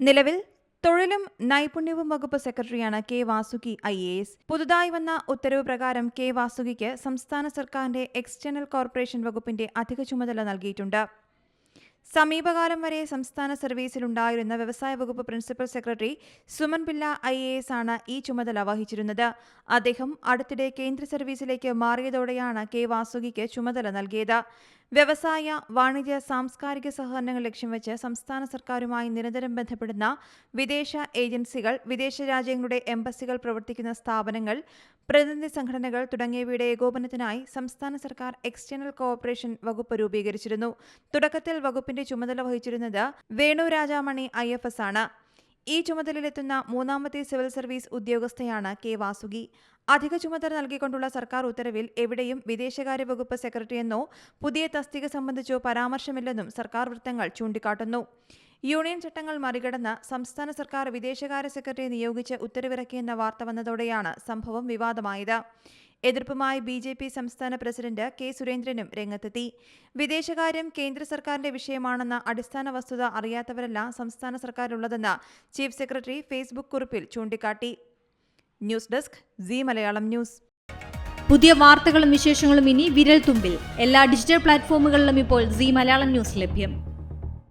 നിലവിൽ തൊഴിലും നൈപുണ്യവും വകുപ്പ് സെക്രട്ടറിയാണ് K Vasuki I A S. പുതുതായി വന്ന ഉത്തരവ് പ്രകാരം കെ വാസുകിക്ക് സംസ്ഥാന സർക്കാരിന്റെ എക്സ്റ്റേണൽ കോർപ്പറേഷൻ വകുപ്പിന്റെ അധിക ചുമതല നൽകിയിട്ടുണ്ട്. സമീപകാലം വരെ സംസ്ഥാന സർവീസിലുണ്ടായിരുന്ന വ്യവസായ വകുപ്പ് principal secretary Suman Pillai I A S ആണ് ഈ ചുമതല വഹിച്ചിരുന്നത്. അദ്ദേഹം അടുത്തിടെ കേന്ദ്ര സർവീസിലേക്ക് മാറിയതോടെയാണ് കെ വാസുകിക്ക് ചുമതല നൽകിയത്. വ്യവസായ വാണിജ്യ സാംസ്കാരിക സഹകരണങ്ങൾ ലക്ഷ്യം വെച്ച് സംസ്ഥാന സർക്കാരുമായി നിരന്തരം ബന്ധപ്പെടുന്ന വിദേശ ഏജൻസികൾ വിദേശ രാജ്യങ്ങളുടെ എംബസികൾ പ്രവർത്തിക്കുന്ന സ്ഥാപനങ്ങൾ പ്രതിനിധി സംഘടനകൾ തുടങ്ങിയവയുടെ ഏകോപനത്തിനായി സംസ്ഥാന സർക്കാർ എക്സ്റ്റേണൽ കോഓപ്പറേഷൻ വകുപ്പ് രൂപീകരിച്ചിരുന്നു. തുടക്കത്തിൽ വകുപ്പിന്റെ ചുമതല വഹിച്ചിരുന്നത് വേണു രാജാമണി ഐ ആണ്. ഈ ചുമതലയിലെത്തുന്ന മൂന്നാമത്തെ സിവിൽ സർവീസ് ഉദ്യോഗസ്ഥയാണ് കെ വാസുകി. അധിക ചുമതല നൽകിക്കൊണ്ടുള്ള സർക്കാർ ഉത്തരവിൽ എവിടെയും വിദേശകാര്യ വകുപ്പ് സെക്രട്ടറിയെന്നോ പുതിയ തസ്തിക സംബന്ധിച്ചോ പരാമർശമില്ലെന്നും സർക്കാർ വൃത്തങ്ങൾ ചൂണ്ടിക്കാട്ടുന്നു. യൂണിയൻ ചട്ടങ്ങൾ മറികടന്ന് സംസ്ഥാന സർക്കാർ വിദേശകാര്യ സെക്രട്ടറിയെ നിയോഗിച്ച് ഉത്തരവിറക്കിയെന്ന വാർത്ത വന്നതോടെയാണ് സംഭവം വിവാദമായത്. എതിർപ്പുമായി ബി ജെ പി സംസ്ഥാന പ്രസിഡന്റ് കെ സുരേന്ദ്രനും രംഗത്തെത്തി. വിദേശകാര്യം കേന്ദ്ര സർക്കാരിന്റെ വിഷയമാണെന്ന അടിസ്ഥാന വസ്തുത അറിയാത്തവരല്ല സംസ്ഥാന സർക്കാരിലുള്ളതെന്ന് ചീഫ് സെക്രട്ടറി ഫേസ്ബുക്ക് കുറിപ്പിൽ ചൂണ്ടിക്കാട്ടി. News desk C Malayalam news. പുതിയ വാർത്തകളും വിശേഷങ്ങളും ഇനി വിരൽ തുമ്പിൽ എല്ലാ ഡിജിറ്റൽ പ്ലാറ്റ്ഫോമുകളിലും ഇപ്പോൾ സി മലയാളം ന്യൂസ് ലഭ്യം.